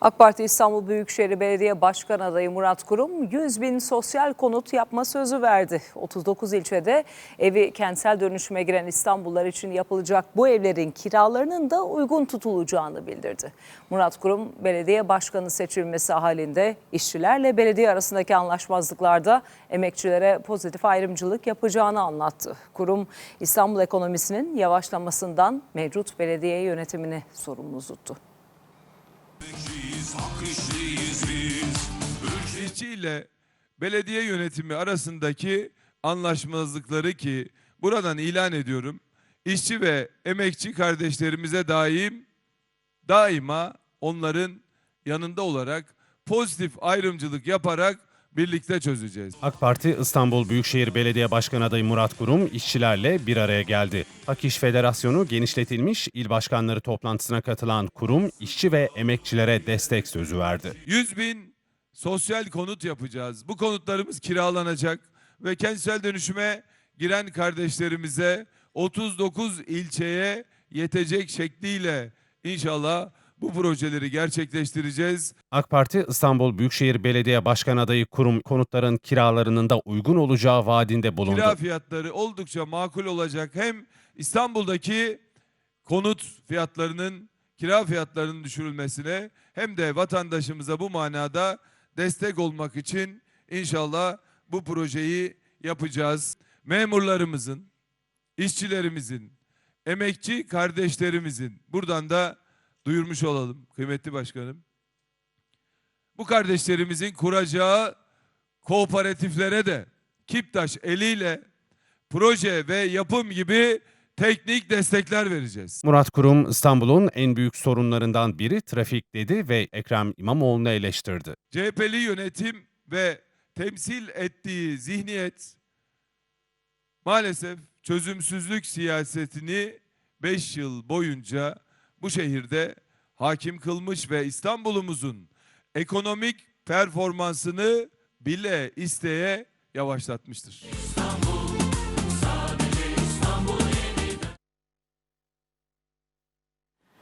AK Parti İstanbul Büyükşehir Belediye Başkan adayı Murat Kurum 100 bin sosyal konut yapma sözü verdi. 39 ilçede evi kentsel dönüşüme giren İstanbullular için yapılacak bu evlerin kiralarının da uygun tutulacağını bildirdi. Murat Kurum belediye başkanı seçilmesi halinde işçilerle belediye arasındaki anlaşmazlıklarda emekçilere pozitif ayrımcılık yapacağını anlattı. Kurum İstanbul ekonomisinin yavaşlamasından mevcut belediye yönetimini sorumlu tuttu. İşçi ile belediye yönetimi arasındaki anlaşmazlıkları ki buradan ilan ediyorum. İşçi ve emekçi kardeşlerimize daim daima onların yanında olarak pozitif ayrımcılık yaparak birlikte çözeceğiz. AK Parti İstanbul Büyükşehir Belediye Başkanı adayı Murat Kurum işçilerle bir araya geldi. Hak İş Federasyonu genişletilmiş il başkanları toplantısına katılan Kurum işçi ve emekçilere destek sözü verdi. 100 bin sosyal konut yapacağız. Bu konutlarımız kiralanacak ve kentsel dönüşüme giren kardeşlerimize 39 ilçeye yetecek şekliyle inşallah bu projeleri gerçekleştireceğiz. AK Parti İstanbul Büyükşehir Belediye Başkanı adayı Kurum konutların kiralarının da uygun olacağı vaadinde bulundu. Kira fiyatları oldukça makul olacak. Hem İstanbul'daki konut fiyatlarının kira fiyatlarının düşürülmesine hem de vatandaşımıza bu manada destek olmak için inşallah bu projeyi yapacağız. Memurlarımızın, işçilerimizin, emekçi kardeşlerimizin buradan da duyurmuş olalım kıymetli başkanım. Bu kardeşlerimizin kuracağı kooperatiflere de Kiptaş eliyle proje ve yapım gibi teknik destekler vereceğiz. Murat Kurum İstanbul'un en büyük sorunlarından biri trafik dedi ve Ekrem İmamoğlu'nu eleştirdi. CHP'li yönetim ve temsil ettiği zihniyet maalesef çözümsüzlük siyasetini 5 yıl boyunca bu şehirde hakim kılmış ve İstanbul'umuzun ekonomik performansını bile isteye yavaşlatmıştır.